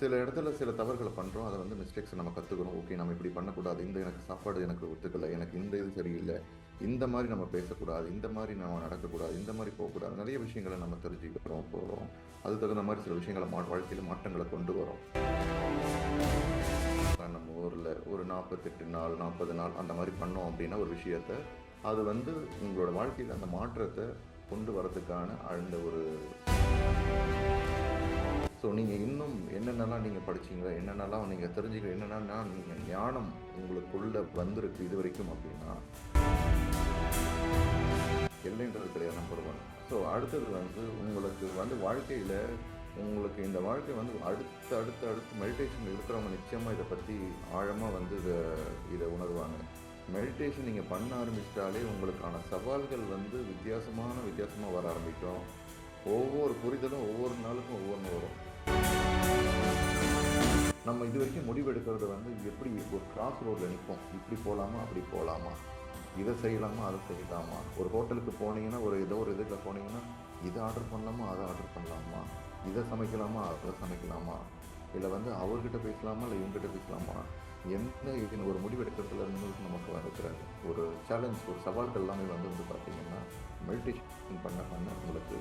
சில இடத்துல சில தவறுகளை பண்ணுறோம் அதை வந்து மிஸ்டேக்ஸ் நம்ம கற்றுக்கிறோம் ஓகே நம்ம இப்படி பண்ணக்கூடாது. இந்த எனக்கு சாப்பாடு எனக்கு ஒத்துக்கலை. எனக்கு இந்த இது சரியில்லை. இந்த மாதிரி நம்ம பேசக்கூடாது. இந்த மாதிரி நம்ம நடக்கக்கூடாது. இந்த மாதிரி போகக்கூடாது. நிறைய விஷயங்களை நம்ம தெரிஞ்சுக்கிறோம் போகிறோம் அது தகுந்த மாதிரி சில விஷயங்களை மா வாழ்க்கையில் மாற்றங்களை கொண்டு வரோம். நம்ம ஊரில் ஒரு நாற்பத்தெட்டு நாள் நாற்பது நாள் அந்த மாதிரி பண்ணோம் அப்படின்னா ஒரு விஷயத்த அது வந்து உங்களோட வாழ்க்கையில் அந்த மாற்றத்தை கொண்டு வரதுக்கான அந்த ஒரு ஸோ நீங்கள் இன்னும் என்னென்னலாம் நீங்கள் படிச்சீங்க என்னென்னலாம் நீங்கள் தெரிஞ்சுக்க என்னென்னா நீங்கள் ஞானம் உங்களுக்குள்ளே வந்திருக்கு இது வரைக்கும் அப்படின்னா இல்லைன்றது கிடையாது நம்பர் ஒன் ஸோ அடுத்தது வந்து உங்களுக்கு வந்து வாழ்க்கையில் உங்களுக்கு இந்த வாழ்க்கை வந்து அடுத்து அடுத்து அடுத்து மெடிடேஷன் இருக்கிறவங்க நிச்சயமாக இதை பற்றி ஆழமாக வந்து இதை இதை உணர்வாங்க. மெடிடேஷன் நீங்கள் பண்ண ஆரம்பிச்சிட்டாலே உங்களுக்கான சவால்கள் வந்து வித்தியாசமான வித்தியாசமாக வர ஆரம்பிக்கும். ஒவ்வொரு புரிதலும் ஒவ்வொரு நாளுக்கும் ஒவ்வொன்று வரும். நம்ம இது வரைக்கும் முடிவெடுக்கிறது வந்து எப்படி ஒரு கிராஸ் ரோடில் நிற்போம்? இப்படி போகலாமா அப்படி போகலாமா இதை செய்யலாமா? அதை செய்யலாமா? ஒரு ஹோட்டலுக்கு போனீங்கன்னா ஒரு ஏதோ ஒரு இதுக்கு போனீங்கன்னா இதை ஆர்டர் பண்ணலாமா? அதை ஆர்டர் பண்ணலாமா? இதை சமைக்கலாமா? அதை சமைக்கலாமா? இல்லை வந்து அவர்கிட்ட பேசலாமா? இல்லை இவங்ககிட்ட பேசலாமா? எந்த இதுன்னு ஒரு முடிவெடுக்கிறதுல இருந்து நமக்கு இருக்கிற ஒரு சேலஞ்ச் ஒரு சவால்கள் எல்லாமே வந்து வந்து பார்த்தீங்கன்னா மெடிடேஷன் பண்ண பண்ண உங்களுக்கு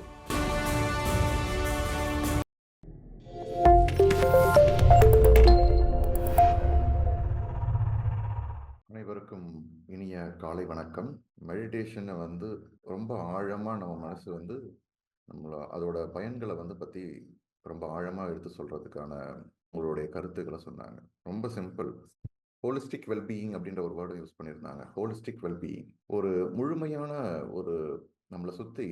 காலை வணக்கம். மெடிடேஷனை வந்து ரொம்ப ஆழமாக நம்ம மனசு வந்து நம்மளோட அதோட பயன்களை வந்து பற்றி ரொம்ப ஆழமாக எடுத்து சொல்கிறதுக்கான உங்களுடைய கருத்துக்களை சொன்னாங்க. ரொம்ப சிம்பிள் ஹோலிஸ்டிக் வெல்பீயிங் அப்படின்ற ஒரு வேர்டு யூஸ் பண்ணியிருந்தாங்க. ஹோலிஸ்டிக் வெல்பீயிங் ஒரு முழுமையான ஒரு நம்மளை சுற்றி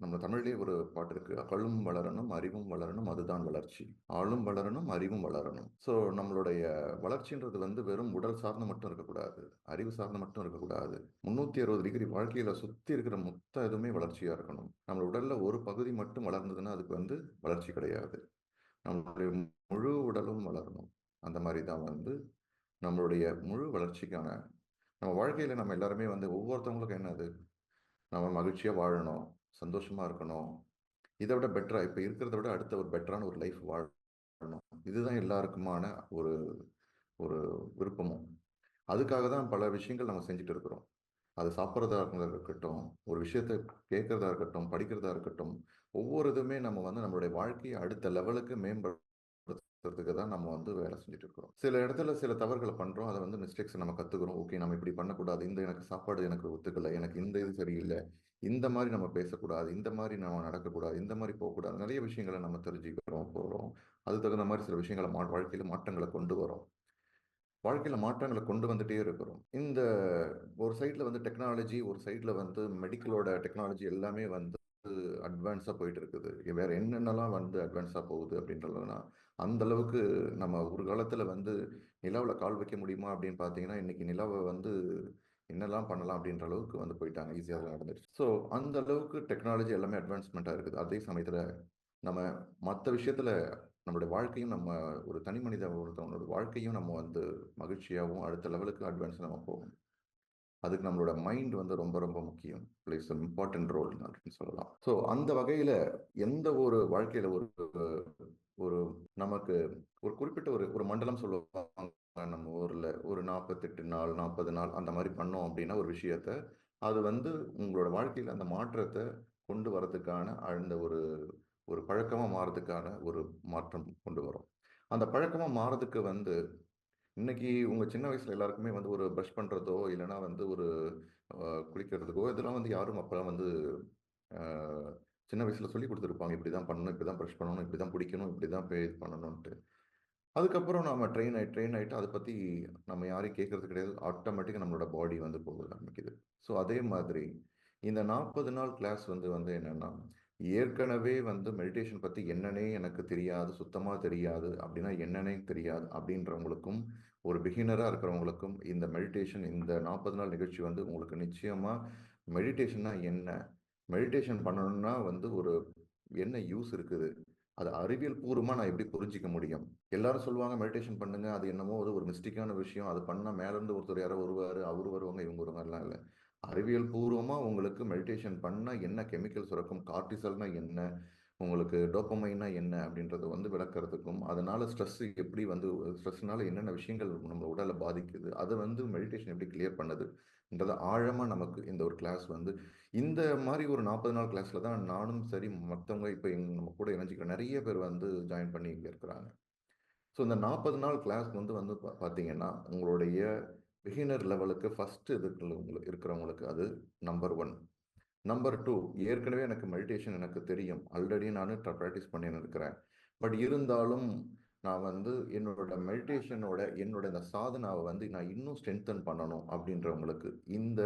நம்ம தமிழ்லேயே ஒரு பாட்டு இருக்கு. அகழும் வளரணும் அறிவும் வளரணும் அதுதான் வளர்ச்சி. ஆளும் வளரணும் அறிவும் வளரணும் ஸோ நம்மளுடைய வளர்ச்சின்றது வந்து வெறும் உடல் சார்ந்து மட்டும் இருக்கக்கூடாது. அறிவு சார்ந்து மட்டும் இருக்கக்கூடாது. முந்நூற்றி அறுபது டிகிரி வாழ்க்கையில சுற்றி இருக்கிற மொத்த இதுவுமே வளர்ச்சியா இருக்கணும். நம்ம உடல்ல ஒரு பகுதி மட்டும் வளர்ந்ததுன்னா அதுக்கு வந்து வளர்ச்சி கிடையாது. நம்மளுடைய முழு உடலும் வளரணும். அந்த மாதிரி தான் வந்து நம்மளுடைய முழு வளர்ச்சிக்கான நம்ம வாழ்க்கையில நம்ம எல்லாருமே வந்து ஒவ்வொருத்தவங்களுக்கும் என்னது? நம்ம மகிழ்ச்சியா வாழணும். சந்தோஷமாக இருக்கணும். இதை விட பெட்டராக இப்போ இருக்கிறத விட அடுத்த ஒரு பெட்டரான ஒரு லைஃப் வாழணும். இதுதான் எல்லாருக்குமான ஒரு ஒரு விருப்பமும். அதுக்காக தான் பல விஷயங்கள் நம்ம செஞ்சுட்டு இருக்கிறோம். அது சாப்பிட்றதா இருக்கட்டும் ஒரு விஷயத்த கேட்கறதா இருக்கட்டும் படிக்கிறதா இருக்கட்டும் ஒவ்வொரு இதுவுமே நம்ம வந்து நம்மளுடைய வாழ்க்கையை அடுத்த லெவலுக்கு மேம்படுத்துறதுக்கு தான் நம்ம வந்து வேலை செஞ்சுட்டு இருக்கிறோம். சில இடத்துல சில தவறுகளை பண்ணுறோம் அதை வந்து மிஸ்டேக்ஸ் நம்ம கற்றுக்குறோம் ஓகே நம்ம இப்படி பண்ணக்கூடாது. இந்த எனக்கு சாப்பாடு எனக்கு ஒத்துக்கலை. எனக்கு இந்த இது சரியில்லை. இந்த மாதிரி நம்ம பேசக்கூடாது இந்த மாதிரி நம்ம நடக்கக்கூடாது இந்த மாதிரி போகக்கூடாது நிறைய விஷயங்களை நம்ம தெரிஞ்சுக்கிறோம் போகிறோம் அது தகுந்த மாதிரி சில விஷயங்களை மா வாழ்க்கையில் மாற்றங்களை கொண்டு வரோம். வாழ்க்கையில் மாற்றங்களை கொண்டு வந்துட்டே இருக்கிறோம். இந்த ஒரு சைடில் வந்து டெக்னாலஜி ஒரு சைடில் வந்து மெடிக்கலோட டெக்னாலஜி எல்லாமே வந்து அட்வான்ஸாக போயிட்டு இருக்குது வேற என்னென்னலாம் வந்து அட்வான்ஸாக போகுது அப்படின்றதுனா அந்த அளவுக்கு நம்ம ஒரு காலத்தில் வந்து நிலாவில் கால் வைக்க முடியுமா அப்படின்னு பார்த்தீங்கன்னா இன்னைக்கு நிலாவை வந்து என்னெல்லாம் பண்ணலாம் அப்படின்ற அளவுக்கு வந்து போயிட்டாங்க. ஈஸியாக நடந்துருச்சு ஸோ அந்த அளவுக்கு டெக்னாலஜி எல்லாமே அட்வான்ஸ்மெண்ட்டாக இருக்குது. அதே சமயத்தில் நம்ம மற்ற விஷயத்தில் நம்மளுடைய வாழ்க்கையும் நம்ம ஒரு தனி மனித ஒருத்தவங்களோட வாழ்க்கையும் நம்ம வந்து மகிழ்ச்சியாகவும் அடுத்த லெவலுக்கு அட்வான்ஸ் நம்ம போகும் அதுக்கு நம்மளோட மைண்ட் வந்து ரொம்ப ரொம்ப முக்கியம். பிளேஸ் இம்பார்ட்டன்ட் ரோல் அப்படின்னு சொல்லலாம். ஸோ அந்த வகையில் எந்த ஒரு வாழ்க்கையில் ஒரு ஒரு நமக்கு ஒரு குறிப்பிட்ட ஒரு ஒரு மண்டலம் சொல்லுவாங்க. நம்ம ஊரில் ஒரு நாற்பத்தெட்டு நாள் நாற்பது நாள் அந்த மாதிரி பண்ணோம் அப்படின்னா ஒரு விஷயத்த அது வந்து உங்களோட வாழ்க்கையில் அந்த மாற்றத்தை கொண்டு வரதுக்கான அந்த ஒரு ஒரு பழக்கமாக மாறதுக்கான ஒரு மாற்றம் கொண்டு வரும். அந்த பழக்கமாக மாறதுக்கு வந்து இன்னைக்கு உங்கள் சின்ன வயசில் எல்லாருக்குமே வந்து ஒரு ப்ரஷ் பண்ணுறதோ இல்லைனா வந்து ஒரு குளிக்கிறதுக்கோ இதெல்லாம் வந்து யாரும் அப்போலாம் வந்து சின்ன வயசில் சொல்லி கொடுத்துருப்பாங்க. இப்படி தான் பண்ணணும் இப்படி தான் ப்ரஷ் பண்ணணும் இப்படி தான் பிடிக்கணும் இப்படி தான் இது பண்ணணும்ன்ட்டு. அதுக்கப்புறம் நம்ம ட்ரெயின் ஆகி ட்ரெயின் ஆகிட்டு அதை பற்றி நம்ம யாரையும் கேட்கறது கிடையாது. ஆட்டோமேட்டிக்காக நம்மளோட பாடி வந்து போக ஆரம்பிக்குது. ஸோ அதே மாதிரி இந்த நாற்பது நாள் கிளாஸ் வந்து வந்து என்னென்னா ஏற்கனவே வந்து மெடிடேஷன் பற்றி என்னன்னே எனக்கு தெரியாது சுத்தமாக தெரியாது அப்படின்னா என்னன்னே தெரியாது அப்படின்றவங்களுக்கும் ஒரு பிகினராக இருக்கிறவங்களுக்கும் இந்த மெடிடேஷன் இந்த நாற்பது நாள் நிகழ்ச்சி வந்து உங்களுக்கு நிச்சயமாக மெடிடேஷன்னா என்ன? மெடிடேஷன் பண்ணணும்னா வந்து ஒரு என்ன யூஸ் இருக்குது? அது அறிவியல் பூர்வமாக நான் எப்படி புரிஞ்சிக்க முடியும்? எல்லாரும் சொல்லுவாங்க மெடிடேஷன் பண்ணுங்க. அது என்னமோ அது ஒரு மிஸ்டேக்கான விஷயம். அது பண்ணால் மேலேருந்து ஒருத்தர் யாரோ வருவார் அவர் வருவாங்க இவங்க வருவாங்கலாம் இல்லை. அறிவியல் பூர்வமாக உங்களுக்கு மெடிடேஷன் பண்ணால் என்ன கெமிக்கல் சுரக்கும்? கார்டிசல்னா என்ன? உங்களுக்கு டோப்பமைனா என்ன அப்படின்றத வந்து விளக்கிறதுக்கும் அதனால ஸ்ட்ரெஸ் எப்படி வந்து ஸ்ட்ரெஸ்னால என்னென்ன விஷயங்கள் நம்ம உடலை பாதிக்குது அதை வந்து மெடிடேஷன் எப்படி கிளியர் பண்ணுதுன்றத ஆழமாக நமக்கு இந்த ஒரு கிளாஸ் வந்து இந்த மாதிரி ஒரு நாற்பது நாள் கிளாஸில் தான் நானும் சரி மற்றவங்க இப்போ எங் நம்ம கூட இணைஞ்சிக்கிற நிறைய பேர் வந்து ஜாயின் பண்ணி இங்கே இருக்கிறாங்க. ஸோ இந்த நாற்பது நாள் கிளாஸ் வந்து வந்து பா- பார்த்தீங்கன்னா உங்களுடைய பிகினர் லெவலுக்கு ஃபஸ்ட்டு இதுக்குள்ள உங்களுக்கு இருக்கிறவங்களுக்கு அது நம்பர் ஒன் நம்பர் டூ ஏற்கனவே எனக்கு மெடிடேஷன் எனக்கு தெரியும். ஆல்ரெடி நான் ப்ராக்டிஸ் பண்ணின்னு இருக்கிறேன் பட் இருந்தாலும் நான் வந்து என்னோட மெடிடேஷனோட என்னோட இந்த சாதனாவை வந்து நான் இன்னும் ஸ்ட்ரென்தன் பண்ணணும் அப்படின்றவங்களுக்கு இந்த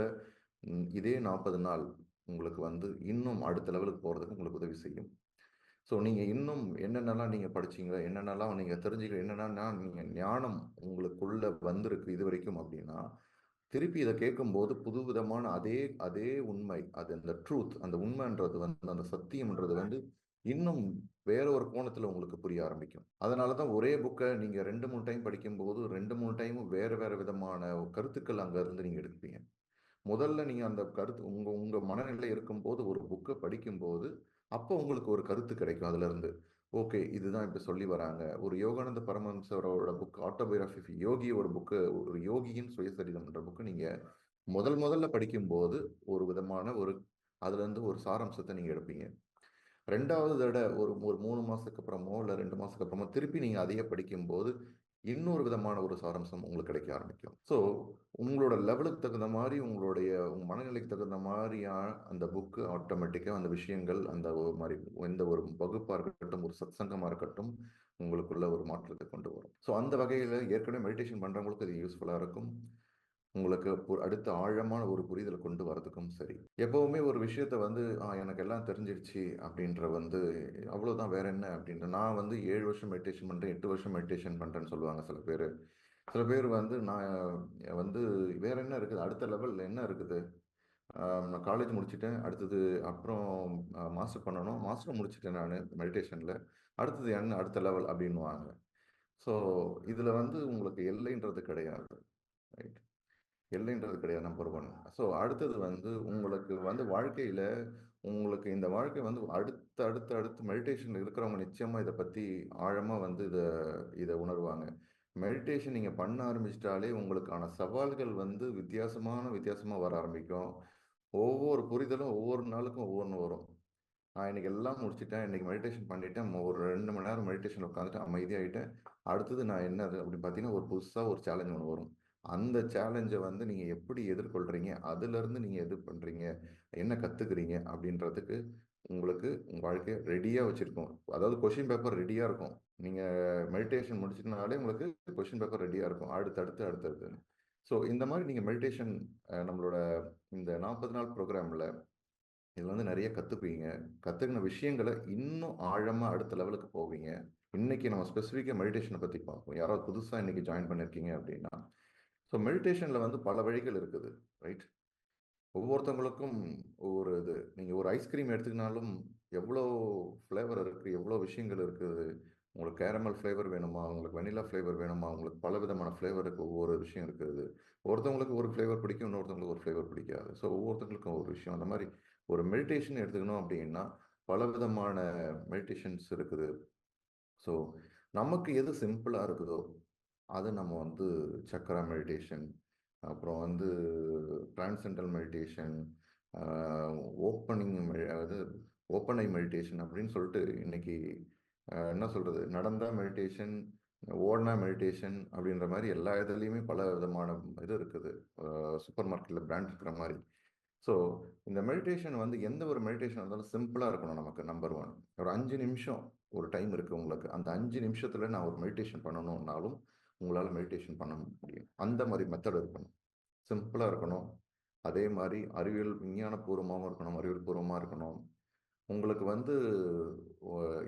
இதே நாற்பது நாள் உங்களுக்கு வந்து இன்னும் அடுத்த லெவலுக்கு போகிறதுக்கு உங்களுக்கு உதவி செய்யும். ஸோ நீங்கள் இன்னும் என்னென்னலாம் நீங்கள் படிச்சீங்க என்னென்னலாம் நீங்கள் தெரிஞ்சுக்க என்னென்னா நீங்கள் ஞானம் உங்களுக்குள்ளே வந்திருக்கு இது வரைக்கும் அப்படின்னா திருப்பி இதை கேட்கும்போது புது விதமான அதே அதே உண்மை. அது அந்த ட்ரூத் அந்த உண்மைன்றது வந்து அந்த சத்தியம்ன்றது வந்து இன்னும் வேற ஒரு கோணத்துல உங்களுக்கு புரிய ஆரம்பிக்கும். அதனால தான் ஒரே புக்கை நீங்க ரெண்டு மூணு டைம் படிக்கும்போது ரெண்டு மூணு டைமும் வேற வேற விதமான கருத்துக்கள் அங்க இருந்து நீங்க எடுப்பீங்க. முதல்ல நீங்க அந்த கருத்து உங்க உங்க மனநிலை இருக்கும்போது ஒரு புக்கை படிக்கும்போது அப்போ உங்களுக்கு ஒரு கருத்து கிடைக்கும் அதுல இருந்து ஓகே இதுதான் இப்போ சொல்லி வராங்க. ஒரு யோகானந்த பரமஹம்சரோட புக் ஆட்டோபயோகிராஃபி யோகியோட புக்கு ஒரு யோகியின் சுயசரிதம்ன்ற புக்கு நீங்க முதல் முதல்ல படிக்கும்போது ஒரு விதமான ஒரு அதுலேருந்து ஒரு சாராம்சத்தை நீங்கள் எடுப்பீங்க. ரெண்டாவது தடவை ஒரு ஒரு மூணு மாதத்துக்கு அப்புறமோ இல்லை ரெண்டு மாதத்துக்கு அப்புறமோ திருப்பி நீங்கள் அதையே படிக்கும்போது இன்னொரு விதமான ஒரு சாரம்சம் உங்களுக்கு கிடைக்க ஆரம்பிக்கும். ஸோ உங்களோட லெவலுக்கு தகுந்த மாதிரி உங்களுடைய உங்க மனநிலைக்கு தகுந்த மாதிரியான அந்த புக்கு ஆட்டோமேட்டிக்காக அந்த விஷயங்கள் அந்த ஒரு மாதிரி எந்த ஒரு வகுப்பாக இருக்கட்டும் ஒரு சத்சங்கமாக இருக்கட்டும் உங்களுக்குள்ள ஒரு மாற்றத்தை கொண்டு வரும். ஸோ அந்த வகையில் ஏற்கனவே மெடிடேஷன் பண்ணுறவங்களுக்கு அது யூஸ்ஃபுல்லாக இருக்கும். உங்களுக்கு பு- அடுத்த ஆழமான ஒரு புரிதலை கொண்டு வரதுக்கும் சரி. எப்பவுமே ஒரு விஷயத்த வந்து எனக்கு எல்லாம் தெரிஞ்சிருச்சு அப்படின்ற வந்து அவ்வளோதான் வேற என்ன? அப்படின்ற நான் வந்து ஏழு வருஷம் மெடிடேஷன் பண்ணுறேன் எட்டு வருஷம் மெடிடேஷன் பண்ணுறேன்னு சொல்லுவாங்க சில பேர். சில பேர் வந்து நான் வந்து வேற என்ன இருக்குது? அடுத்த லெவலில் என்ன இருக்குது? நான் காலேஜ் முடிச்சுட்டேன் அடுத்தது அப்புறம் மாஸ்டர் பண்ணணும். மாஸ்டர் முடிச்சுட்டேன் நான் மெடிடேஷனில் அடுத்தது என்ன? அடுத்த லெவல் அப்படின்னுவாங்க. ஸோ இதில் வந்து உங்களுக்கு எல்லைன்றது கிடையாது. ரைட் இல்லைன்றது கிடையாது நம்பர் ஒன் ஸோ அடுத்தது வந்து உங்களுக்கு வந்து வாழ்க்கையில் உங்களுக்கு இந்த வாழ்க்கை வந்து அடுத்த அடுத்த அடுத்து மெடிடேஷனில் இருக்கிறவங்க நிச்சயமாக இதை பற்றி ஆழமாக வந்து இதை இதை உணர்வாங்க. மெடிடேஷன் நீங்கள் பண்ண ஆரம்பிச்சிட்டாலே உங்களுக்கான சவால்கள் வந்து வித்தியாசமான வித்தியாசமாக வர ஆரம்பிக்கும். ஒவ்வொரு புரிதலும் ஒவ்வொரு நாளுக்கும் ஒவ்வொன்று வரும். நான் இன்னைக்கு எல்லாம் முடிச்சுட்டேன் இன்னைக்கு மெடிடேஷன் பண்ணிட்டேன் ஒரு ரெண்டு மணி நேரம் மெடிடேஷன் உட்காந்துட்டு அமைதியாகிட்டேன் அடுத்தது நான் என்ன அப்படின்னு பார்த்தீங்கன்னா ஒரு புதுசாக ஒரு சேலஞ்ச் ஒன்று வரும். அந்த சேலஞ்சை வந்து நீங்கள் எப்படி எதிர்கொள்கிறீங்க அதுலேருந்து நீங்கள் எது பண்ணுறீங்க என்ன கற்றுக்குறீங்க அப்படின்றதுக்கு உங்களுக்கு உங்கள் வாழ்க்கையை ரெடியாக வச்சுருக்கோம். அதாவது கொஷின் பேப்பர் ரெடியாக இருக்கும். நீங்கள் மெடிடேஷன் முடிச்சிட்டனாலே உங்களுக்கு கொஷின் பேப்பர் ரெடியாக இருக்கும். அடுத்தடுத்து அடுத்தடுத்து ஸோ இந்த மாதிரி நீங்கள் மெடிடேஷன் நம்மளோட இந்த நாற்பது நாள் ப்ரோக்ராமில் இதில் வந்து நிறைய கற்றுப்பீங்க கற்றுக்கின விஷயங்களை இன்னும் ஆழமாக அடுத்த லெவலுக்கு போவீங்க. இன்னைக்கு நம்ம ஸ்பெசிஃபிக்காக மெடிடேஷனை பற்றி பார்ப்போம். யாராவது புதுசாக இன்னைக்கு ஜாயின் பண்ணியிருக்கீங்க அப்படின்னா ஸோ மெடிடேஷனில் வந்து பல வழிகள் இருக்குது ரைட் ஒவ்வொருத்தவங்களுக்கும் ஒவ்வொரு இது. நீங்கள் ஒரு ஐஸ்கிரீம் எடுத்துக்கினாலும் எவ்வளோ ஃப்ளேவர் இருக்குது எவ்வளோ விஷயங்கள் இருக்குது உங்களுக்கு கேரமல் ஃப்ளேவர் வேணுமா? உங்களுக்கு வெனிலா ஃப்ளேவர் வேணுமா? உங்களுக்கு பல விதமான ஃப்ளேவருக்கு ஒவ்வொரு விஷயம் இருக்குது. ஒருத்தவங்களுக்கு ஒரு ஃப்ளேவர் பிடிக்கும் இன்னொருத்தவங்களுக்கு ஒரு ஃப்ளேவர் பிடிக்காது. ஸோ ஒவ்வொருத்தவங்களுக்கும் ஒரு விஷயம். அந்த மாதிரி ஒரு மெடிடேஷன் எடுத்துக்கணும் அப்படின்னா பல விதமான மெடிடேஷன்ஸ் இருக்குது. ஸோ நமக்கு எது சிம்பிளாக இருக்குதோ அதை நம்ம வந்து சக்கரா மெடிடேஷன் அப்புறம் வந்து டிரான்சென்டல் மெடிடேஷன் ஓப்பனிங் அதாவது ஓப்பன் ஐ மெடிடேஷன் அப்படின்னு சொல்லிட்டு இன்னைக்கு என்ன சொல்றது? நடந்தா மெடிடேஷன் ஓடனா மெடிடேஷன் அப்படின்ற மாதிரி எல்லா இதுலேயுமே பல விதமான இது இருக்குது. சூப்பர் மார்க்கெட்டில் பிராண்ட் இருக்கிற மாதிரி. ஸோ இந்த மெடிடேஷன் வந்து எந்த ஒரு மெடிடேஷன் இருந்தாலும் சிம்பிளாக இருக்கணும் நமக்கு நம்பர் ஒன். ஒரு அஞ்சு நிமிஷம் ஒரு டைம் இருக்குது உங்களுக்கு. அந்த அஞ்சு நிமிஷத்தில் நான் ஒரு மெடிடேஷன் பண்ணணும்னாலும் உங்களால் மெடிடேஷன் பண்ண முடியும். அந்த மாதிரி மெத்தட் இருக்கணும். சிம்பிளாக இருக்கணும். அதே மாதிரி அறிவியல் விஞ்ஞானபூர்வமாகவும் இருக்கணும். அறிவியல் பூர்வமாக இருக்கணும். உங்களுக்கு வந்து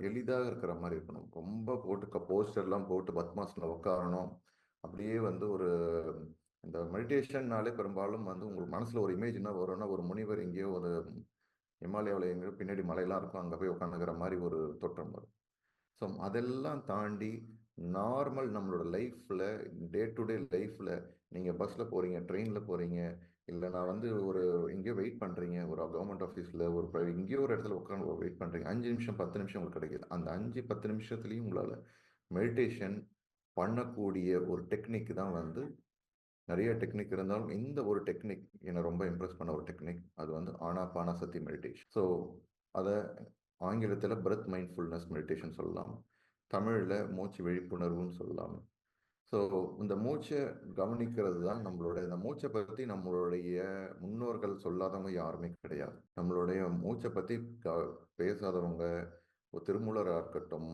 எளிதாக இருக்கிற மாதிரி இருக்கணும். ரொம்ப போட்டு போஸ்டர்லாம் போட்டு பத்மாசனில் உட்காரணும் அப்படியே வந்து ஒரு இந்த மெடிடேஷன்னாலே பெரும்பாலும் வந்து உங்களுக்கு மனசில் ஒரு இமேஜ் என்ன வரும்னா ஒரு முனிவர் எங்கேயோ ஒரு இமாலயாவில் எங்கேயோ பின்னாடி மலையெல்லாம் இருக்கும். அங்கே போய் உட்காந்துக்கிற மாதிரி ஒரு தோற்றம் வரும். ஸோ அதெல்லாம் தாண்டி நார்மல் நம்மளோட லைஃப்பில் டே டு டே லைஃப்பில் நீங்கள் பஸ்ஸில் போகிறீங்க ட்ரெயினில் போகிறீங்க இல்லை நான் வந்து ஒரு எங்கேயோ வெயிட் பண்ணுறீங்க ஒரு கவர்மெண்ட் ஆஃபீஸில் ஒரு எங்கேயோ ஒரு இடத்துல உட்காந்து வெயிட் பண்ணுறீங்க அஞ்சு நிமிஷம் பத்து நிமிஷம் உங்களுக்கு கிடைக்குது. அந்த அஞ்சு பத்து நிமிஷத்துலேயும் உங்களால் மெடிடேஷன் பண்ணக்கூடிய ஒரு டெக்னிக் தான் வந்து நிறைய டெக்னிக் இருந்தாலும் இந்த ஒரு டெக்னிக் என்னை ரொம்ப இம்ப்ரெஸ் பண்ண ஒரு டெக்னிக். அது வந்து ஆனா பானா சத்தி மெடிடேஷன். ஸோ அதை ஆங்கிலத்தில் பிரத் மைண்ட்ஃபுல்னஸ் மெடிடேஷன் சொல்லலாம். தமிழில் மூச்சு விழிப்புணர்வுன்னு சொல்லலாம். ஸோ இந்த மூச்சை கவனிக்கிறது தான் நம்மளுடைய இந்த மூச்சை பற்றி நம்மளுடைய முன்னோர்கள் சொல்லாதவங்க யாருமே கிடையாது. நம்மளுடைய மூச்சை பற்றி க பேசாதவங்க திருமூலராக இருக்கட்டும்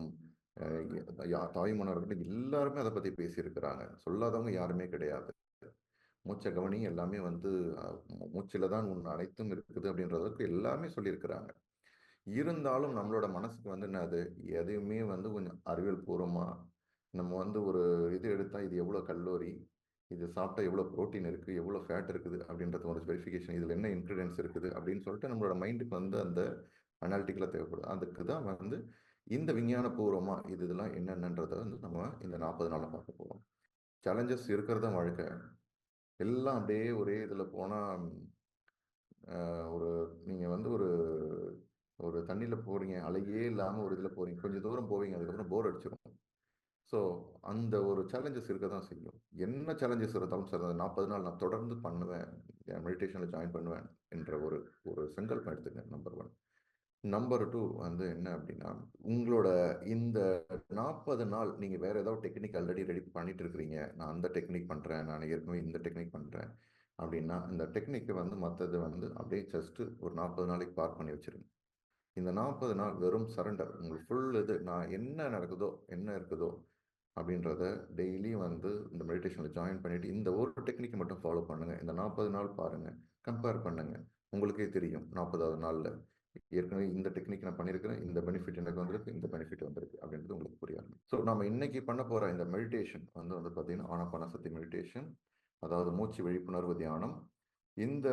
அஹ் யா- இருக்கட்டும் எல்லாருமே அதை பற்றி பேசியிருக்கிறாங்க. சொல்லாதவங்க யாருமே கிடையாது. மூச்சை கவனி எல்லாமே வந்து மூச்சில் தான் உன் அனைத்தும் இருக்குது அப்படின்றதுக்கு எல்லாமே சொல்லியிருக்கிறாங்க. இருந்தாலும் நம்மளோட மனசுக்கு வந்து என்னது எதையுமே வந்து கொஞ்சம் அறிவியல் பூர்வமாக நம்ம வந்து ஒரு இது எடுத்தால் இது எவ்வளோ கல்லோரி? இது சாப்பிட்டா எவ்வளோ புரோட்டீன் இருக்குது எவ்வளோ ஃபேட் இருக்குது? அப்படின்றது ஒரு வெரிஃபிகேஷன் இதில் என்ன இன்க்ரீடியன்ஸ் இருக்குது? அப்படின்னு சொல்லிட்டு நம்மளோட மைண்டுக்கு வந்து அந்த அனாலிட்டிக்கலாக தேவைப்படும். அதுக்கு தான் வந்து இந்த விஞ்ஞான பூர்வமாக இது இதெல்லாம் என்னென்னன்றதை வந்து நம்ம இந்த நாற்பது நாளில் பார்க்க போகிறோம் சேலஞ்சஸ் இருக்கிறது தான் வாழ்க்கை. எல்லாம் அப்படியே ஒரே இதில் போனால் ஒரு நீங்கள் வந்து ஒரு ஒரு தண்ணியில் போகிறீங்க அலையே இல்லாமல் ஒரு இதில் போகிறீங்க கொஞ்சம் தூரம் போவீங்க அதுக்கப்புறம் போர் அடிச்சிடும் ஸோ அந்த ஒரு சேலஞ்சஸ் இருக்க தான் செய்யும். என்ன சேலஞ்சஸ் இருந்தாலும் சார் அந்த நாற்பது நாள் நான் தொடர்ந்து பண்ணுவேன் மெடிடேஷனில் ஜாயின் பண்ணுவேன் என்ற ஒரு ஒரு சங்கல்பம் எடுத்துங்க நம்பர் ஒன் நம்பர் டூ வந்து என்ன அப்படின்னா உங்களோட இந்த நாற்பது நாள் நீங்கள் வேறு ஏதாவது டெக்னிக் ஆல்ரெடி ரெடி பண்ணிட்டு இருக்கிறீங்க. நான் அந்த டெக்னிக் பண்ணுறேன் நான் ஏற்கனவே இந்த டெக்னிக் பண்ணுறேன் அப்படின்னா இந்த டெக்னிக்கை வந்து மற்றது வந்து அப்படியே ஜஸ்ட்டு ஒரு நாற்பது நாளைக்கு பார்க் பண்ணி வச்சுருங்க. இந்த நாற்பது நாள் வெறும் சரண்டர் உங்களுக்கு ஃபுல் இது நான் என்ன நடக்குதோ என்ன இருக்குதோ அப்படின்றத டெய்லியும் வந்து இந்த மெடிடேஷனில் ஜாயின் பண்ணிட்டு இந்த ஒரு டெக்னிக்கை மட்டும் ஃபாலோ பண்ணுங்க. இந்த நாற்பது நாள் பாருங்க கம்பேர் பண்ணுங்க. உங்களுக்கே தெரியும் நாற்பதாவது நாளில் ஏற்கனவே இந்த டெக்னிக் நான் பண்ணியிருக்கிறேன் இந்த பெனிஃபிட் எனக்கு வந்திருக்கு இந்த பெனிஃபிட் வந்திருக்கு அப்படின்றது உங்களுக்கு புரியாது ஸோ நம்ம இன்னைக்கு பண்ண போகிற இந்த மெடிடேஷன் வந்து வந்து பார்த்தீங்கன்னா ஆனாபான சக்தி மெடிடேஷன் அதாவது மூச்சு விழிப்புணர்வு தியானம். இந்த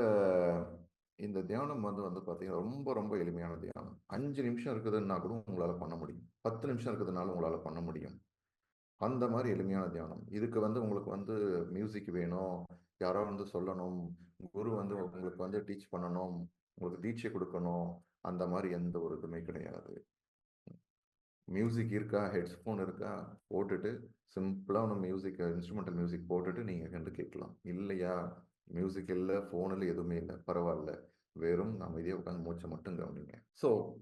இந்த தியானம் வந்து வந்து பார்த்தீங்கன்னா ரொம்ப ரொம்ப எளிமையான தியானம். அஞ்சு நிமிஷம் இருக்குதுன்னா கூட உங்களால் பண்ண முடியும். பத்து நிமிஷம் இருக்குதுனாலும் உங்களால் பண்ண முடியும். அந்த மாதிரி எளிமையான தியானம். இதுக்கு வந்து உங்களுக்கு வந்து மியூசிக் வேணும். யாரோ வந்து சொல்லணும். குரு வந்து உங்களுக்கு வந்து டீச் பண்ணணும். உங்களுக்கு தீட்சை கொடுக்கணும். அந்த மாதிரி எந்த ஒரு இதுவுமே கிடையாது. மியூசிக் இருக்கா? ஹெட்ஃபோன் இருக்கா? போட்டுட்டு சிம்பிளாக ஒன்று மியூசிக் இன்ஸ்ட்ருமெண்டல் மியூசிக் போட்டுட்டு நீங்கள் வந்து கேட்கலாம். இல்லையா? மியூசிக் இல்லை ஃபோனில் எதுவுமே இல்லை. பரவாயில்ல. வெறும் அமைதியாக உட்காந்து மூச்சை மட்டும் கவனிங்க. ஸோ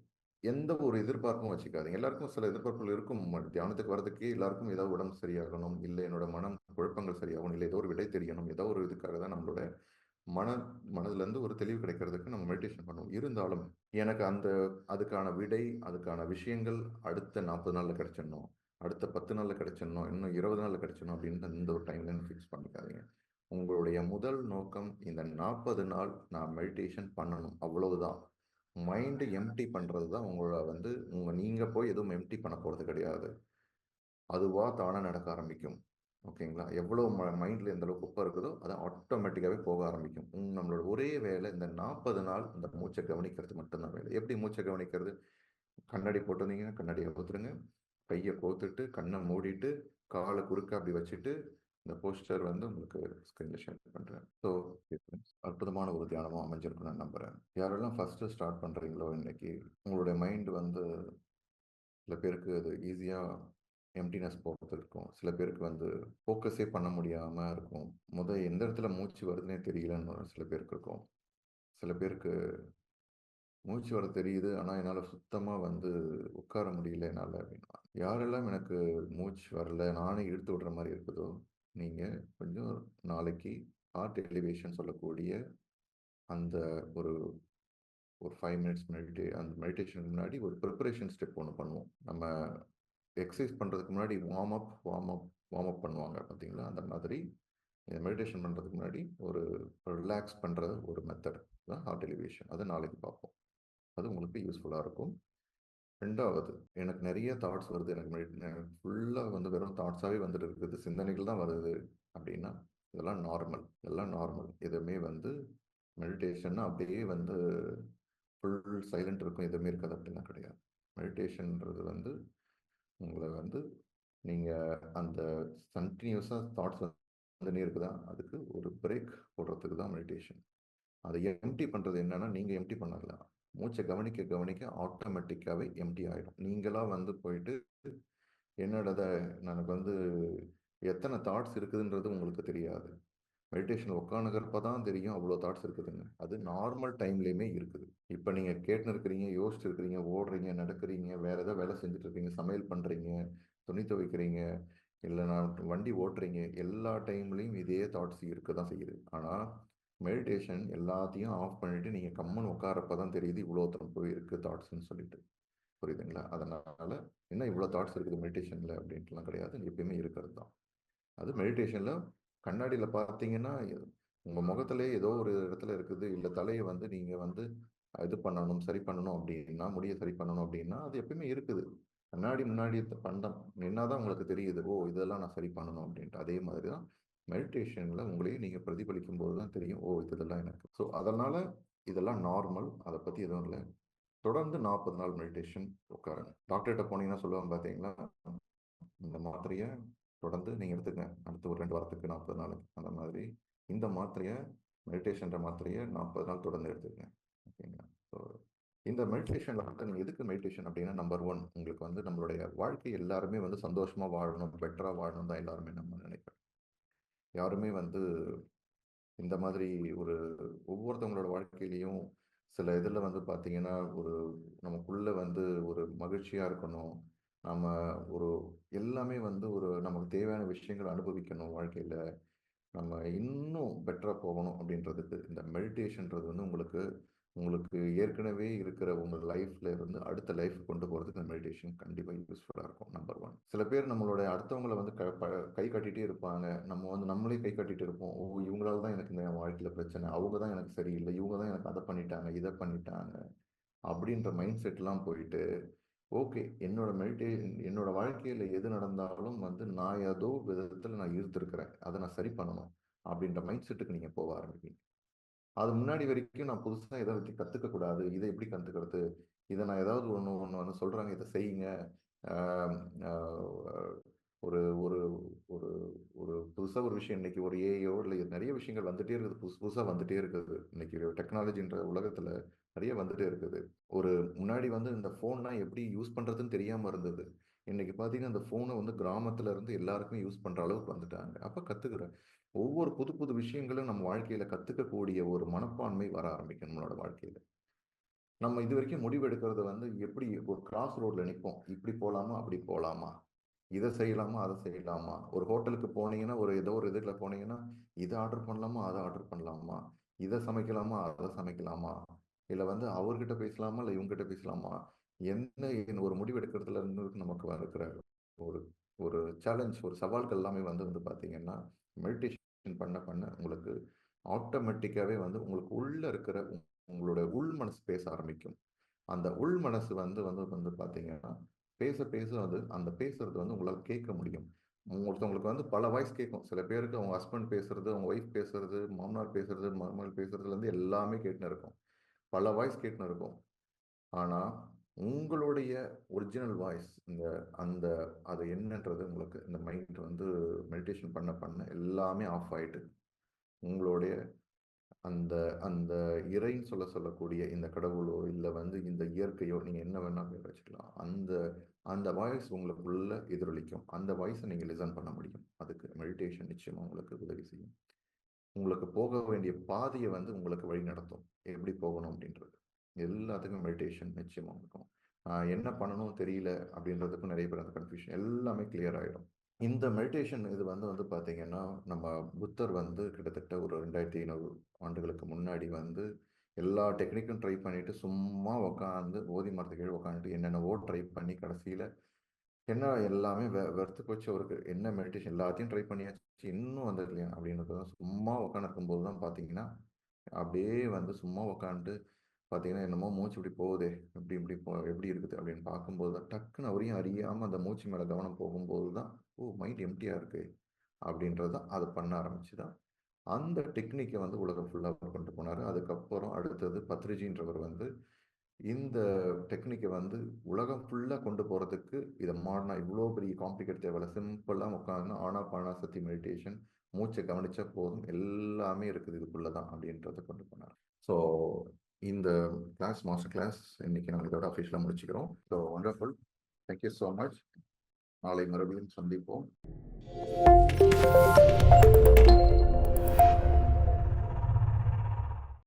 எந்த ஒரு எதிர்பார்ப்பும் வச்சுக்காதீங்க. எல்லாருக்கும் சில எதிர்பார்ப்புகள் இருக்கும். ம- தியானத்துக்கு வரதுக்கு எல்லாருக்கும் ஏதாவது உடம்பு சரியாகணும். இல்லை என்னோட மனம் குழப்பங்கள் சரியாகணும். இல்லை ஏதோ ஒரு விடை தெரியணும். ஏதோ ஒரு இதுக்காக தான் நம்மளோட மன மனதுலேருந்து ஒரு தெளிவு கிடைக்கிறதுக்கு நம்ம மெடிடேஷன் பண்ணுவோம். இருந்தாலும் எனக்கு அந்த அதுக்கான விடை அதுக்கான விஷயங்கள் அடுத்த நாற்பது நாளில் கிடைச்சிடணும். அடுத்த பத்து நாளில் கிடைச்சிடணும். இன்னும் இருபது நாளில் கிடைச்சிடணும் அப்படின்னு இந்த ஒரு டைம்ல ஃபிக்ஸ் பண்ணிக்காதீங்க. உங்களுடைய முதல் நோக்கம் இந்த நாற்பது நாள் நான் மெடிடேஷன் பண்ணணும். அவ்வளவுதான். மைண்டு எம்டி பண்ணுறது தான் உங்களை வந்து உங்கள் நீங்கள் போய் எதுவும் எம்டி பண்ண போகிறது கிடையாது. அதுவாக தானாக நடக்க ஆரம்பிக்கும். ஓகேங்களா? எவ்வளோ ம மைண்டில் எந்த அளவுக்கு குப்பை இருக்குதோ அது ஆட்டோமேட்டிக்காகவே போக ஆரம்பிக்கும். நம்மளோட ஒரே வேலை இந்த நாற்பது நாள் இந்த மூச்சை கவனிக்கிறது மட்டும்தான் வேலை. எப்படி மூச்சை கவனிக்கிறது? கண்ணாடி போட்டிருந்தீங்கன்னா கண்ணாடியை ஊத்துருங்க கையை கோத்துட்டு கண்ணை மூடிட்டு காலை குறுக்க அப்படி வச்சுட்டு இந்த போஸ்டர் வந்து உங்களுக்கு ஸ்க்ரீனில் ஷேர் பண்ணுறேன் ஸோ அற்புதமான ஒரு தியானமாக அமைஞ்சிருக்கும் நான் நம்புகிறேன் யாரெல்லாம் ஃபஸ்ட்டு ஸ்டார்ட் பண்ணுறீங்களோ இன்னைக்கு உங்களுடைய மைண்ட் வந்து சில பேருக்கு அது ஈஸியாக எம்டினஸ் போகிறது இருக்கும். சில பேருக்கு வந்து ஃபோக்கஸே பண்ண முடியாமல் இருக்கும். முத எந்த இடத்துல மூச்சு வருதுன்னே தெரியலன்னு சில பேருக்கு இருக்கும். சில பேருக்கு மூச்சு வர தெரியுது ஆனால் என்னால் சுத்தமாக வந்து உட்கார முடியல என்னால் அப்படின்னா யாரெல்லாம் எனக்கு மூச்சு வரல நானே இழுத்து விடுற மாதிரி இருக்குதோ நீங்கள் கொஞ்சம் நாளைக்கு ஹார்ட் எலிவேஷன் சொல்லக்கூடிய அந்த ஒரு ஒரு ஃபைவ் மினிட்ஸ் மெடிடே அந்த மெடிடேஷனுக்கு முன்னாடி ஒரு ப்ரிப்பரேஷன் ஸ்டெப் ஒன்று பண்ணுவோம். நம்ம எக்ஸசைஸ் பண்ணுறதுக்கு முன்னாடி warm up warm up warm up பண்ணுவாங்க பார்த்தீங்களா? அந்த மாதிரி மெடிடேஷன் பண்ணுறதுக்கு முன்னாடி ஒரு ரிலாக்ஸ் பண்ணுற ஒரு மெத்தட் தான் ஹார்ட் எலிவேஷன் அதை நாளைக்கு பார்ப்போம். அது உங்களுக்கு யூஸ்ஃபுல்லாக இருக்கும். ரெண்டாவது எனக்கு நிறைய தாட்ஸ் வருது. எனக்கு ஃபுல்லாக வந்து வெறும் தாட்ஸாகவே வந்துட்டு இருக்குது. சிந்தனைகள் தான் வருது அப்படின்னா இதெல்லாம் நார்மல் இதெல்லாம் நார்மல் எதுவுமே வந்து மெடிடேஷன்னா அப்படியே வந்து ஃபுல் சைலண்ட் இருக்கும். எதுவுமே இருக்காது. அப்படிலாம் கிடையாது. மெடிடேஷன்ன்றது வந்து உங்களை வந்து நீங்கள் அந்த கண்டினியூஸாக தாட்ஸ் வந்துனே இருக்குதா? அதுக்கு ஒரு பிரேக் போடுறதுக்கு தான் மெடிடேஷன் அதை எம்டி பண்ணுறது என்னன்னா நீங்கள் எம்டி பண்ணலாம் மூச்சை கவனிக்க கவனிக்க ஆட்டோமேட்டிக்காகவே எம்டி ஆகிடும் நீங்களாக வந்து போயிட்டு என்னோட எனக்கு வந்து எத்தனை தாட்ஸ் இருக்குதுன்றது உங்களுக்கு தெரியாது. மெடிடேஷன் உட்காந்துக்கிறப்ப தான் தெரியும் அவ்வளோ தாட்ஸ் இருக்குதுங்க அது நார்மல் டைம்லேயுமே இருக்குது. இப்போ நீங்கள் கேட்டுன்னு இருக்கிறீங்க யோசிச்சு இருக்கிறீங்க ஓடுறீங்க நடக்கிறீங்க வேறு ஏதாவது வேலை செஞ்சுட்டு இருக்கீங்க சமையல் பண்ணுறீங்க துணி துவைக்கிறீங்க இல்லை நான் வண்டி ஓட்டுறீங்க எல்லா டைம்லேயும் இதே தாட்ஸ் இருக்க தான் செய்யுது. ஆனால் மெடிடேஷன் எல்லாத்தையும் ஆஃப் பண்ணிவிட்டு நீங்கள் கம்மன் உட்காரப்ப தான் தெரியுது இவ்வளோ போய் இருக்குது தாட்ஸ்ன்னு சொல்லிட்டு. புரியுதுங்களா? அதனால் என்ன இவ்வளோ தாட்ஸ் இருக்குது மெடிடேஷனில் அப்படின்ட்டுலாம் கிடையாது. எப்பயுமே இருக்கிறது தான். அது மெடிடேஷனில் கண்ணாடியில் பார்த்தீங்கன்னா உங்கள் முகத்திலே ஏதோ ஒரு இடத்துல இருக்குது. இல்லை தலையை வந்து நீங்கள் வந்து இது பண்ணணும் சரி பண்ணணும் அப்படின்னா முடிய சரி பண்ணணும் அப்படின்னா அது எப்பயுமே இருக்குது. கண்ணாடி முன்னாடி பண்ணம் என்னதான் உங்களுக்கு தெரியுது ஓ இதெல்லாம் நான் சரி பண்ணணும் அப்படின்ட்டு. அதே மாதிரி தான் மெடிடேஷனில் உங்களையும் நீங்கள் பிரதிபலிக்கும் போது தான் தெரியும் ஓ இதெல்லாம் எனக்கு. ஸோ அதனால் இதெல்லாம் நார்மல் அதை பற்றி எதுவும் இல்லை. தொடர்ந்து நாற்பது நாள் மெடிடேஷன் உட்காருங்க. டாக்டர்கிட்ட போனீங்கன்னா சொல்லுவாங்க பார்த்தீங்களா இந்த மாத்திரையை தொடர்ந்து நீங்கள் எடுத்துக்கங்க. அடுத்து ஒரு ரெண்டு வாரத்துக்கு நாற்பது நாளுக்கு. அந்த மாதிரி இந்த மாத்திரையை மெடிடேஷன்ற மாத்திரையை நாற்பது நாள் தொடர்ந்து எடுத்துக்கங்க. ஓகேங்களா? ஸோ இந்த மெடிடேஷனில் வந்து நீங்கள் எதுக்கு மெடிடேஷன் அப்படின்னா நம்பர் ஒன் உங்களுக்கு வந்து நம்மளுடைய வாழ்க்கை எல்லாருமே வந்து சந்தோஷமாக வாழணும் பெட்டராக வாழணும் தான் எல்லாருமே நம்ம நினைக்கிறோம் யாருமே வந்து இந்த மாதிரி ஒரு ஒவ்வொருத்தவங்களோட வாழ்க்கையிலையும் சில இதில் வந்து பார்த்தீங்கன்னா ஒரு நமக்குள்ளே வந்து ஒரு மகிழ்ச்சியாக இருக்கணும். நம்ம ஒரு எல்லாமே வந்து ஒரு நமக்கு தேவையான விஷயங்களை அனுபவிக்கணும் வாழ்க்கையில். நம்ம இன்னும் பெட்டராக போகணும் அப்படின்றதுக்கு இந்த மெடிடேஷன்றது வந்து உங்களுக்கு உங்களுக்கு ஏற்கனவே இருக்கிற உங்கள் லைஃப்ல இருந்து அடுத்த லைஃப் கொண்டு போகிறதுக்கு இந்த மெடிடேஷன் கண்டிப்பாக யூஸ்ஃபுல்லாக இருக்கும் நம்பர் ஒன் சில பேர் நம்மளோட அடுத்தவங்களை வந்து கை கட்டிகிட்டே இருப்பாங்க. நம்ம வந்து நம்மளே கை காட்டிகிட்டு இருப்போம். ஓ இவங்களால தான் எனக்கு இந்த வாழ்க்கையில் பிரச்சனை அவங்க தான் எனக்கு சரியில்லை இவங்க தான் எனக்கு அதை பண்ணிட்டாங்க இதை பண்ணிட்டாங்க அப்படின்ற மைண்ட் செட்லாம் போயிட்டு ஓகே என்னோட மெடிடேஷன் என்னோட வாழ்க்கையில் எது நடந்தாலும் வந்து நான் ஏதோ விதத்தில் நான் இருந்திருக்கிறேன் அதை நான் சரி பண்ணணும் அப்படின்ற மைண்ட் செட்டுக்கு நீங்கள் போக ஆரம்பிப்பீங்க. அது முன்னாடி வரைக்கும் நான் புதுசாக இதை பற்றி கற்றுக்கக்கூடாது இதை எப்படி கற்றுக்கிறது இதை நான் ஏதாவது ஒன்று ஒன்று வந்து சொல்கிறாங்க இதை செய்யுங்க. ஒரு ஒரு ஒரு ஒரு புதுசாக ஒரு விஷயம் இன்னைக்கு ஒரு ஏஐயோ இல்லை நிறைய விஷயங்கள் வந்துட்டே இருக்குது புதுசு புதுசாக வந்துட்டே இருக்குது. இன்னைக்கு டெக்னாலஜின்ற உலகத்தில் நிறைய வந்துட்டே இருக்குது. ஒரு முன்னாடி வந்து இந்த ஃபோன்லாம் எப்படி யூஸ் பண்ணுறதுன்னு தெரியாமல் இருந்தது. இன்னைக்கு பார்த்தீங்கன்னா அந்த ஃபோனை வந்து கிராமத்துல இருந்து எல்லாருக்குமே யூஸ் பண்ணுற அளவுக்கு வந்துட்டாங்க. அப்போ கற்றுக்குறேன் ஒவ்வொரு புது புது விஷயங்களும் நம்ம வாழ்க்கையில் கற்றுக்கக்கூடிய ஒரு மனப்பான்மை வர ஆரம்பிக்கும் நம்மளோட வாழ்க்கையில். நம்ம இது வரைக்கும் முடிவெடுக்கிறது வந்து எப்படி ஒரு கிராஸ் ரோட்ல நிற்போம் இப்படி போகலாமா அப்படி போகலாமா இதை செய்யலாமா? அதை செய்யலாமா? ஒரு ஹோட்டலுக்கு போனீங்கன்னா ஒரு ஏதோ ஒரு இதில் போனீங்கன்னா இதை ஆர்டர் பண்ணலாமா? அதை ஆர்டர் பண்ணலாமா? இதை சமைக்கலாமா? அதை சமைக்கலாமா? இல்லை வந்து அவர்கிட்ட பேசலாமா? இல்லை இவங்ககிட்ட பேசலாமா? என்ன ஒரு முடிவு எடுக்கிறதுல இருந்து நமக்கு இருக்கிற ஒரு ஒரு சேலஞ்ச் ஒரு சவால்கள் எல்லாமே வந்து வந்து பார்த்தீங்கன்னா மெடிடேஷன் பண்ண பண்ண உங்களுக்கு ஆட்டோமேட்டிக்காகவே வந்து உங்களுக்கு உள்ளே இருக்கிற உங்களோட உள் மனசு பேச ஆரம்பிக்கும். அந்த உள் மனசு வந்து வந்து வந்து பார்த்தீங்கன்னா பேச பேச அது அந்த பேசுறது வந்து உங்களால் கேட்க முடியும். ஒருத்தவங்களுக்கு வந்து பல வாய்ஸ் கேட்கும். சில பேருக்கு அவங்க ஹஸ்பண்ட் பேசுறது அவங்க ஒய்ஃப் பேசுறது மாமனார் பேசுறது மருமகள் பேசுறதுலேருந்து எல்லாமே கேட்டுன்னு இருக்கும். பல வாய்ஸ் கேட்டுன்னு இருக்கும். ஆனால் உங்களுடைய ஒரிஜினல் வாய்ஸ் இந்த அந்த அது என்னன்றது உங்களுக்கு இந்த மைண்ட் வந்து மெடிடேஷன் பண்ண பண்ண எல்லாமே ஆஃப் ஆகிட்டு உங்களுடைய அந்த அந்த இறைன்னு சொல்ல சொல்லக்கூடிய இந்த கடவுளோ இல்லை வந்து இந்த இயற்கையோ நீங்கள் என்ன வேணால் பேர் வச்சுக்கலாம். அந்த அந்த வாய்ஸ் உங்களுக்குள்ள எதிரொலிக்கும். அந்த வாய்ஸை நீங்கள் லிசன் பண்ண முடியும். அதுக்கு மெடிடேஷன் நிச்சயமாக உங்களுக்கு உதவி செய்யும். உங்களுக்கு போக வேண்டிய பாதையை வந்து உங்களுக்கு வழி நடத்தும் எப்படி போகணும் அப்படின்றது. எல்லாத்துக்கும் மெடிடேஷன் நிச்சயமாக இருக்கும். என்ன பண்ணணும் தெரியல அப்படின்றதுக்கும் நிறைய பேர் அந்த கன்ஃபியூஷன் எல்லாமே கிளியர் ஆகிடும் இந்த மெடிடேஷன் இது வந்து வந்து பார்த்தீங்கன்னா நம்ம புத்தர் வந்து கிட்டத்தட்ட ஒரு ரெண்டாயிரத்தி ஐநூறு ஆண்டுகளுக்கு முன்னாடி வந்து எல்லா டெக்னிக்கும் ட்ரை பண்ணிட்டு சும்மா உக்காந்து போதி மரத்து கீழே உக்காந்துட்டு என்னென்னவோ ட்ரை பண்ணி கடைசியில் என்ன எல்லாமே வெ வெறுத்து போச்சு அவருக்கு. என்ன மெடிடேஷன் எல்லாத்தையும் ட்ரை பண்ணியாச்சு. இன்னும் வந்தது இல்லையா அப்படின்றது சும்மா உட்காந்து இருக்கும்போது தான் பார்த்தீங்கன்னா அப்படியே வந்து சும்மா உக்காந்துட்டு பார்த்தீங்கன்னா என்னமோ மூச்சு இப்படி போகுதே எப்படி இப்படி போ எப்படி இருக்குது அப்படின்னு பார்க்கும்போது தான் டக்குன்னு அவரையும் அறியாமல் அந்த மூச்சு மேலே கவனம் போகும்போது தான் ஓ மைண்ட் எம்டியாக இருக்குது அப்படின்றது தான் அதை பண்ண ஆரம்பிச்சு தான் அந்த டெக்னிக்கை வந்து உலகம் ஃபுல்லாக கொண்டு போனார். அதுக்கப்புறம் அடுத்தது பத்ரிஜின்றவர் வந்து இந்த டெக்னிக்கை வந்து உலகம் ஃபுல்லாக கொண்டு போகிறதுக்கு இதை மாடினா இவ்வளோ பெரிய காம்ப்ளிகேட் தேவையில்ல. சிம்பிளாக உட்காந்து ஆனா பானா சக்தி மெடிடேஷன் மூச்சை கவனிச்சா போதும் எல்லாமே இருக்குது இதுக்குள்ளே தான் அப்படின்றத கொண்டு போனார். ஸோ இந்த கிளாஸ் மாஸ்டர் கிளாஸ் இன்னைக்கு நாங்கள் இதோட அஃபிஷியலாக முடிச்சுக்கிறோம். So wonderful thank you so much நாளை மறுபடியும் சந்திப்போம்.